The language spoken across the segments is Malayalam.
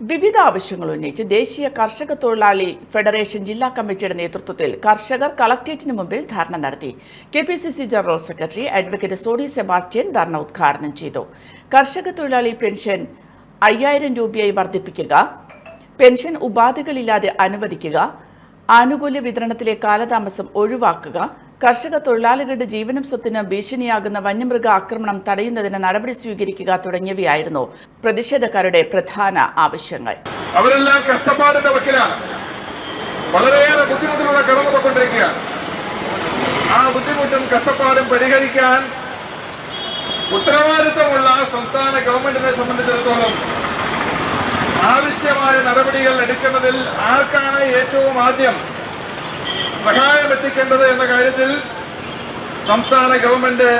വിവിധ ആവശ്യങ്ങൾ ഉന്നയിച്ച് ദേശീയ കർഷക തൊഴിലാളി ഫെഡറേഷൻ ജില്ലാ കമ്മിറ്റിയുടെ നേതൃത്വത്തിൽ കർഷകർ കളക്ട്രേറ്റിന് മുമ്പിൽ ധർണ നടത്തി. K P C C general secretary advocate Sony Sebastian ധർണ ഉദ്ഘാടനം ചെയ്തു. കർഷക തൊഴിലാളി പെൻഷൻ അയ്യായിരം രൂപയായി വർദ്ധിപ്പിക്കുക പെൻഷൻ ഉപാധികളില്ലാതെ അനുവദിക്കുക ആനുകൂല്യ വിതരണത്തിലെ കാലതാമസം ഒഴിവാക്കുക കർഷക തൊഴിലാളികളുടെ ജീവനും സ്വത്തിനും ഭീഷണിയാകുന്ന വന്യമൃഗ ആക്രമണം തടയുന്നതിന് നടപടി സ്വീകരിക്കുക തുടങ്ങിയവയായിരുന്നു പ്രതിഷേധക്കാരുടെ പ്രധാന ആവശ്യങ്ങൾ. അവരെല്ലാം കഷ്ടപ്പാടിന്റെ വക്കിലാണ്. വളരെയേറെ ബുദ്ധിമുട്ടിലൂടെ കടന്നുപോയിക്കൊണ്ടിരിക്കുക ആ ബുദ്ധിമുട്ടും കഷ്ടപ്പാടും പരിഹരിക്കാൻ ഉത്തരവാദിത്തമുള്ള സംസ്ഥാന ഗവൺമെന്റിനെ സംബന്ധിച്ചിടത്തോളം ആവശ്യമായ നടപടികൾ എടുക്കുന്നതിൽ ആർക്കാണ് ഏറ്റവും ആദ്യം സഹായം എത്തിക്കേണ്ടത് എന്ന കാര്യത്തിൽ സംസ്ഥാന ഗവൺമെന്റ്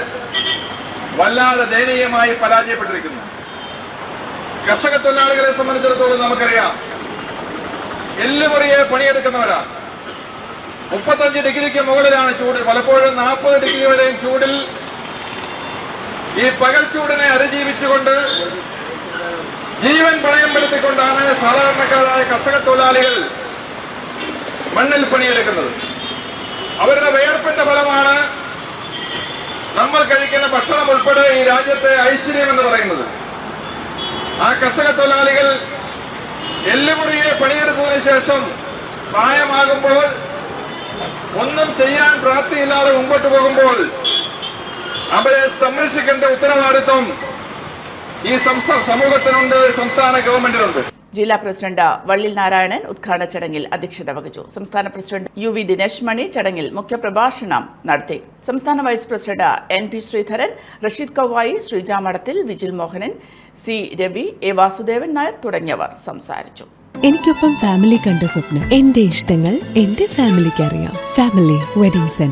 വല്ലാതെ ദയനീയമായി പരാജയപ്പെട്ടിരിക്കുന്നു. കർഷക തൊഴിലാളികളെ സംബന്ധിച്ചിടത്തോളം നമുക്കറിയാം എല്ലുമുറിയെ പണിയെടുക്കുന്നവരാണ് മുപ്പത്തഞ്ച് ഡിഗ്രിക്ക് മുകളിലാണ് ചൂട്. പലപ്പോഴും നാൽപ്പത് ഡിഗ്രി വരെയും ചൂടിൽ ഈ പകൽ ചൂടിനെ അതിജീവിച്ചുകൊണ്ട് ജീവൻ പണയപ്പെടുത്തിക്കൊണ്ടാണ് സാധാരണക്കാരായ കർഷക തൊഴിലാളികൾ മണ്ണിൽ പണിയെടുക്കുന്നത്. അവരുടെ വേർപ്പിന്റെ ഫലമാണ് നമ്മൾ കഴിക്കുന്ന ഭക്ഷണം ഉൾപ്പെടെ ഈ രാജ്യത്തെ ഐശ്വര്യം എന്ന് പറയുന്നത്. ആ കർഷക തൊഴിലാളികൾ എല്ലുമുറിയെ പണിയെടുത്തതിന് ശേഷം പ്രായമാകുമ്പോൾ ഒന്നും ചെയ്യാൻ പ്രാപ്തിയില്ലാതെ മുമ്പോട്ട് പോകുമ്പോൾ അവരെ സംരക്ഷിക്കേണ്ട ഉത്തരവാദിത്വം ഈ സംസ്ഥാന സമൂഹത്തിനുണ്ട് സംസ്ഥാന ഗവൺമെന്റിനുണ്ട്. ജില്ലാ പ്രസിഡന്റ് വള്ളിൽ നാരായണൻ ഉദ്ഘാടന ചടങ്ങിൽ അധ്യക്ഷത വഹിച്ചു. സംസ്ഥാന president U V Dinesh Mani ചടങ്ങിൽ മുഖ്യപ്രഭാഷണം നടത്തി. സംസ്ഥാന vice president N P Sreedharan Rasheed Kavayi Sreeja Madathil Vijil Mohanan C Ravi A Vasudevan Nair തുടങ്ങിയവർ സംസാരിച്ചു. എനിക്കൊപ്പം ഫാമിലി കണ്ട സ്വപ്നം. എന്റെ ഇഷ്ടങ്ങൾ എന്റെ ഫാമിലിക്ക് അറിയാം. Family wedding centre